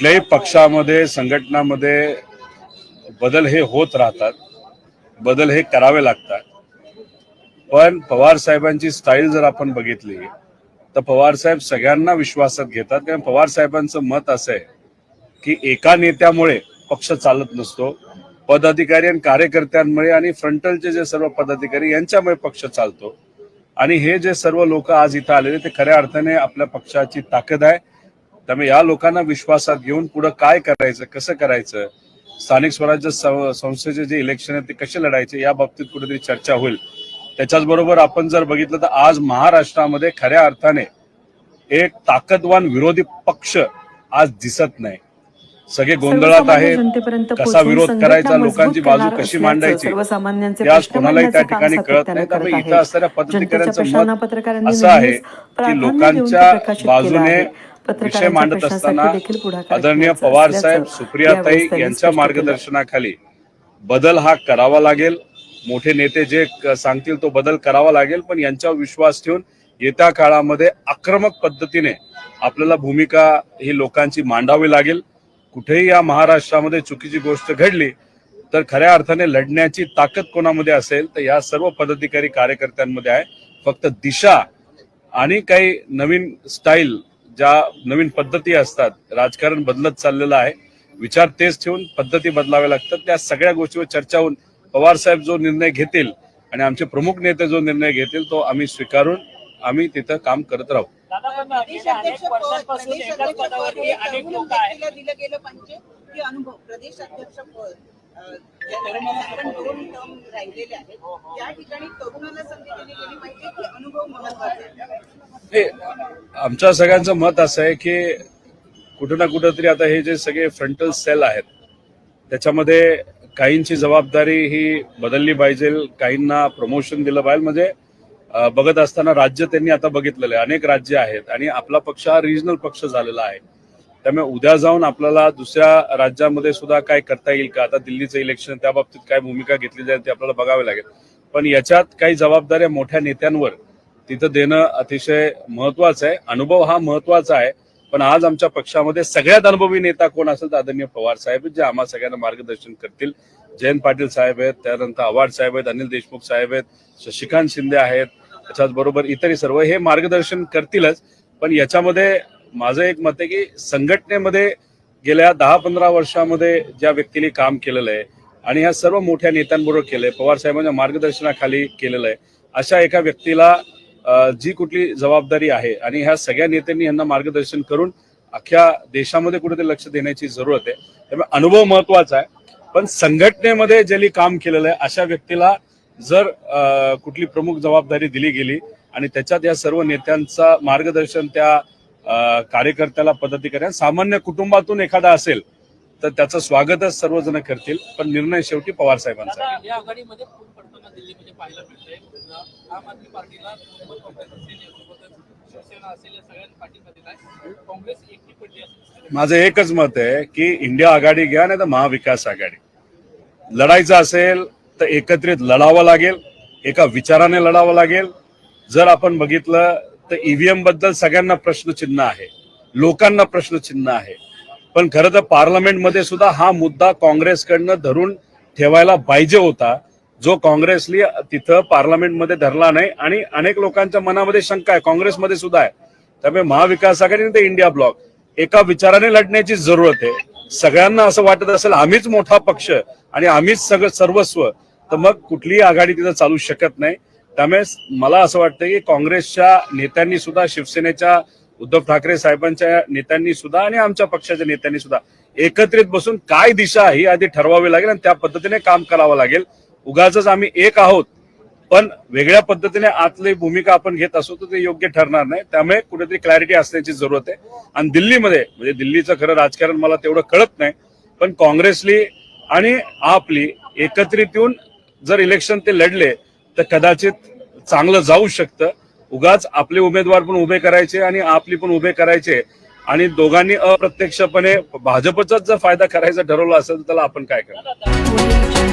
कुठल्याही पक्षामध्ये संघटनामध्ये बदल हे होत राहतात बदल हे करावे लागतात. पण पवार साहेबांची स्टाईल जर आपण बघितली तर पवार साहेब सगळ्यांना विश्वासात घेतात. कारण पवार साहेबांचं मत असं आहे की एका नेत्यामुळे पक्ष चालत नसतो पदाधिकारी आणि कार्यकर्त्यांमुळे आणि फ्रंटलचे जे सर्व पदाधिकारी यांच्यामुळे पक्ष चालतो. आणि हे जे सर्व लोक आज इथं आलेले ते खऱ्या अर्थाने आपल्या पक्षाची ताकद आहे. त्यामुळे या लोकांना विश्वासात घेऊन पुढे काय करायचं कसं करायचं स्थानिक स्वराज्य संस्थेचे जे इलेक्शन आहे ते कसे लढायचे या बाबतीत कुठेतरी चर्चा होईल त्याच्याच बरोबर आपण जर बघितलं तर आज महाराष्ट्रामध्ये खऱ्या अर्थाने एक ताकदवान विरोधी पक्ष आज दिसत नाही सगळे गोंधळात आहेत कसा विरोध करायचा लोकांची बाजू कशी मांडायची आज कोणालाही त्या ठिकाणी कळत नाही त्यामुळे इथं. असणाऱ्या मत पत्रकारांनी असं आहे की लोकांच्या बाजूने. विषय मांडत असताना आदरणीय पवार साहेब सुप्रियाताई यांच्या. मार्गदर्शनाखाली बदल हा करावा लागेल. मोठे नेते जे सांगतील तो बदल करावा लागेल पण यांच्यावर विश्वास ठेवून येत्या काळामध्ये आक्रमक पद्धतीने आपल्याला भूमिका ही लोकांची मांडावी लागेल. कुठेही या महाराष्ट्रामध्ये चुकीची गोष्ट घडली तर खऱ्या अर्थाने लढण्याची ताकद कोणामध्ये असेल तर या सर्व पदाधिकारी कार्यकर्त्यांमध्ये आहे. फक्त दिशा आणि काही नवीन स्टाईल ज्या नवीन पद्धती असतात राजकारण बदलत चाललेलं आहे विचार तेच ठेवून पद्धती बदलाव्या लागतात. त्या सगळ्या गोष्टीवर चर्चा होऊन पवार साहेब जो निर्णय घेतील आणि आमचे प्रमुख नेते जो निर्णय घेतील तो आम्ही स्वीकारून आम्ही तिथं काम करत राहू. आमच्या सगळ्यांचं मत असं आहे की कुठं ना कुठं तरी आता हे जे सगळे फ्रंटल सेल आहेत त्याच्यामध्ये काहींची जबाबदारी ही बदलली पाहिजे काहींना प्रमोशन दिलं पाहिजे. म्हणजे बघत असताना राज्य त्यांनी आता बघितलेलं आहे. अनेक राज्य आहेत आणि आपला पक्ष हा रिजनल पक्ष झालेला आहे. त्यामुळे उद्या जाऊन आपल्याला दुसऱ्या राज्यामध्ये सुद्धा काय करता येईल का? आता दिल्लीचं इलेक्शन त्या बाबतीत काय भूमिका घेतली जाईल ते आपल्याला बघावे लागेल. पण याच्यात काही जबाबदाऱ्या मोठ्या नेत्यांवर तिथं देणं अतिशय महत्वाचं आहे. अनुभव हा महत्त्वाचा आहे. पण आज आमच्या पक्षामध्ये सगळ्यात अनुभवी नेता कोण असेल तर आदरणीय पवार साहेब आहेत, जे आम्हा सगळ्यांना मार्गदर्शन करतील. जयंत पाटील साहेब आहेत त्यानंतर आव्हाड साहेब आहेत अनिल देशमुख साहेब आहेत शशिकांत शिंदे आहेत त्याच्याच बरोबर इतरही सर्व हे मार्गदर्शन करतीलच. पण याच्यामध्ये माझं एक मत आहे की संघटनेमध्ये गेल्या दहा पंधरा वर्षामध्ये ज्या व्यक्तीने काम केलेलं आहे आणि ह्या सर्व मोठ्या नेत्यांबरोबर केलंय पवार साहेबांच्या मार्गदर्शनाखाली केलेलं आहे अशा एका व्यक्तीला जी कुठली जबाबदारी आहे आणि ह्या सगळ्या नेत्यांनी यांना मार्गदर्शन करून अख्ख्या देशामध्ये कुठेतरी लक्ष देण्याची जरूरत आहे. त्यामुळे अनुभव महत्त्वाचा आहे. पण संघटनेमध्ये ज्यांनी काम केलेलं आहे अशा व्यक्तीला जर कुठली प्रमुख जबाबदारी दिली गेली आणि त्याच्यात या सर्व नेत्यांचा मार्गदर्शन त्या कार्यकर्त्याला पदाधिकाऱ्या सामान्य कुटुंबातून एखादा असेल तर त्याचं स्वागतच सर्वजण करतील पण निर्णय शेवटी पवार साहेबांचा माझं एकच मत आहे की इंडिया आघाडी घ्या नाही तर महाविकास आघाडी. लढायचं असेल तर एकत्रित लढावं लागेल एका विचाराने लढावं लागेल. जर आपण बघितलं तर ईव्हीएमबद्दल सगळ्यांना प्रश्नचिन्ह आहे लोकांना प्रश्नचिन्ह आहे. पण खरं तर पार्लमेंटमध्ये सुद्धा हा मुद्दा काँग्रेसकडनं धरून ठेवायला पाहिजे होता. जो काँग्रेसली तिथं पार्लमेंटमध्ये धरला नाही आणि अनेक लोकांच्या मनामध्ये शंका आहे. काँग्रेसमध्ये सुद्धा आहे. त्यामुळे महाविकास आघाडी ते इंडिया ब्लॉक. एका विचाराने लढण्याची जरूरत आहे. सगळ्यांना असं वाटत असेल आम्हीच मोठा पक्ष आणि आम्हीच सगळं सर्वस्व. तर मग कुठलीही आघाडी तिथं चालू शकत नाही. त्यामुळे मला असं वाटतं की काँग्रेसच्या नेत्यांनी सुद्धा शिवसेनेच्या उद्धव ठाकरे साहेबांच्या नेत्यांनी सुद्धा आणि आमच्या पक्षाच्या नेत्यांनी सुद्धा एकत्रित बसून काय दिशा ही आधी ठरवावी लागेल आणि त्या पद्धतीने काम करावं लागेल. उगाच आम्ही एक आहोत पण वेगळ्या पद्धतीने आतली भूमिका आपण घेत असू तर ते योग्य ठरणार नाही. त्यामुळे कुठेतरी क्लॅरिटी असण्याची जरूरत आहे. आणि दिल्लीमध्ये म्हणजे दिल्लीचं खरं राजकारण मला तेवढं कळत नाही पण काँग्रेसली आणि आपली एकत्रित येऊन जर इलेक्शन ते लढले तर कदाचित चांगलं जाऊ शकतं. उगाच आपले उमेदवार पण उभे करायचे आणि आपली पण उभे करायचे. आणि दोघांनी अप्रत्यक्षपणे भाजपचाच जर फायदा करायचा ठरवला असेल तर त्याला आपण काय करणार?